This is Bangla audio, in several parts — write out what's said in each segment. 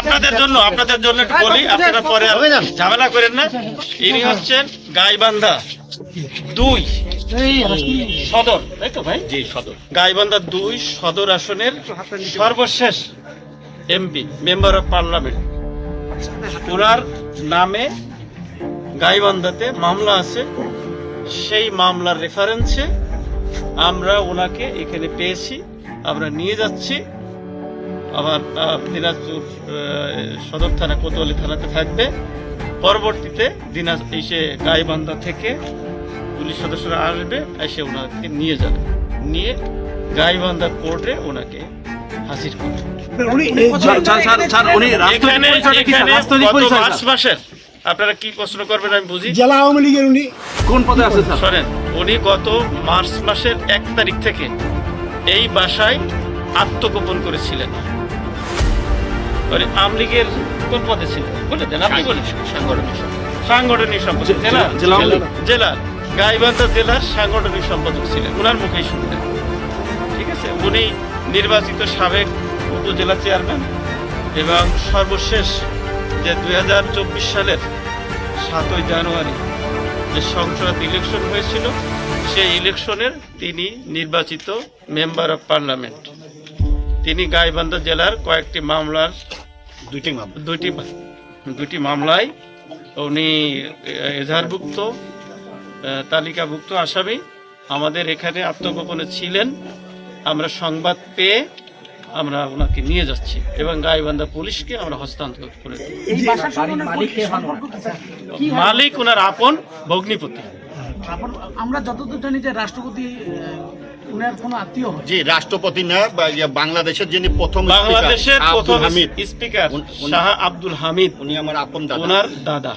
আপনাদের জন্য আপনাদের জন্য একটু বলি আপনারা পরে ঝামেলা করেন না। ইনি হচ্ছেন গাইবান্ধা দুই সদর তাই তো ভাই? জি সদর। গাইবান্ধা দুই সদর আসনের সর্বশেষ এমপি মেম্বার অফ পার্লামেন্ট ওনার নামে গাইবান্ধাতে মামলা আছে। সেই মামলার রেফারেন্সে আমরা ওনাকে এখানে পেয়েছি আমরা নিয়ে যাচ্ছি। আবার দিনাজপুর সদর থানা কোতোয়ালি থানাতে থাকবে। পরবর্তীতে দিনাজ এসে গাইবান্ধা থেকে পুলিশ সদস্যরা আসবে এসে ওনাকে নিয়ে যাবে। নিয়ে গাইবান্ধা কোর্টে ওনাকে হাজির করবে। আপনারা কি প্রশ্ন করবেন আমি বুঝি? জেলা আওয়ামী লীগের উনি কোন পদে আছে স্যার? শোনেন উনি গত মার্চ মাসের এক তারিখ থেকে এই বাসায় আত্মগোপন করেছিলেন। মানে আমলিগের কোন পদে ছিলেন বলে দেন আপনি বলেন। সাংগঠনিক সাংগঠনিক সম্পাদক। জেলা জেলা গাইবান্ধা জেলার সাংগঠনিক সম্পাদক ছিলেন। ওনার মুখেই শুনলেন। ঠিক আছে? উনি নির্বাচিত সাবেক উপজেলা চেয়ারম্যান এবং সর্বশেষ যে দুই হাজার চব্বিশ সালের সাতই জানুয়ারি যে সংসদ ইলেকশন হয়েছিল সেই ইলেকশনের তিনি নির্বাচিত মেম্বার অফ পার্লামেন্ট তিনি গাইবান্ধা জেলার কয়েকটি মামলার দুইটি মামলা। দুইটি দুইটি মামলায় উনি এজাহারভুক্ত তালিকাভুক্ত আসামি। আমাদের এখানে আত্মগোপনে ছিলেন। আমরা সংবাদ পেয়ে আমরা ওনাকে নিয়ে যাচ্ছি এবং গাইবান্ধা পুলিশকে আমরা হস্তান্তর করে? মালিক ওনার আপন ভগ্নিপতি। আমরা যতদূর জানি যে রাষ্ট্রপতি উনার কোনো আত্মীয় হয়? জি রাষ্ট্রপতি না বাংলাদেশের যিনি প্রথম বাংলাদেশের প্রথম হামিদ। স্পিকার শাহ আব্দুল হামিদ। উনি আমার আপন দাদা। ওনার দাদা।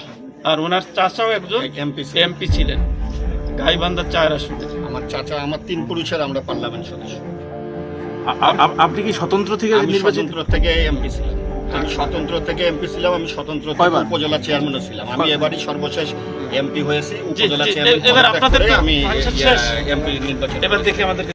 আর ওনার চাচাও একজন এমপি এমপি ছিলেন। গাইবান্ধা চার আসনে আমার চাচা আমার তিন পুরুষের আমরা পার্লামেন্ট সদস্য। আপনি কি স্বতন্ত্র থেকে আমি নির্বাচিত? থেকে এমপি আমি স্বতন্ত্র থেকে এমপি ছিলাম আমি স্বতন্ত্র থেকে উপজেলা চেয়ারম্যানও ছিলাম। আমি এবারই সর্বশেষ এমপি হয়েছি উপজেলা চেয়ারম্যান আমি। এমপি নির্বাচন এবার দেখে আমাদেরকে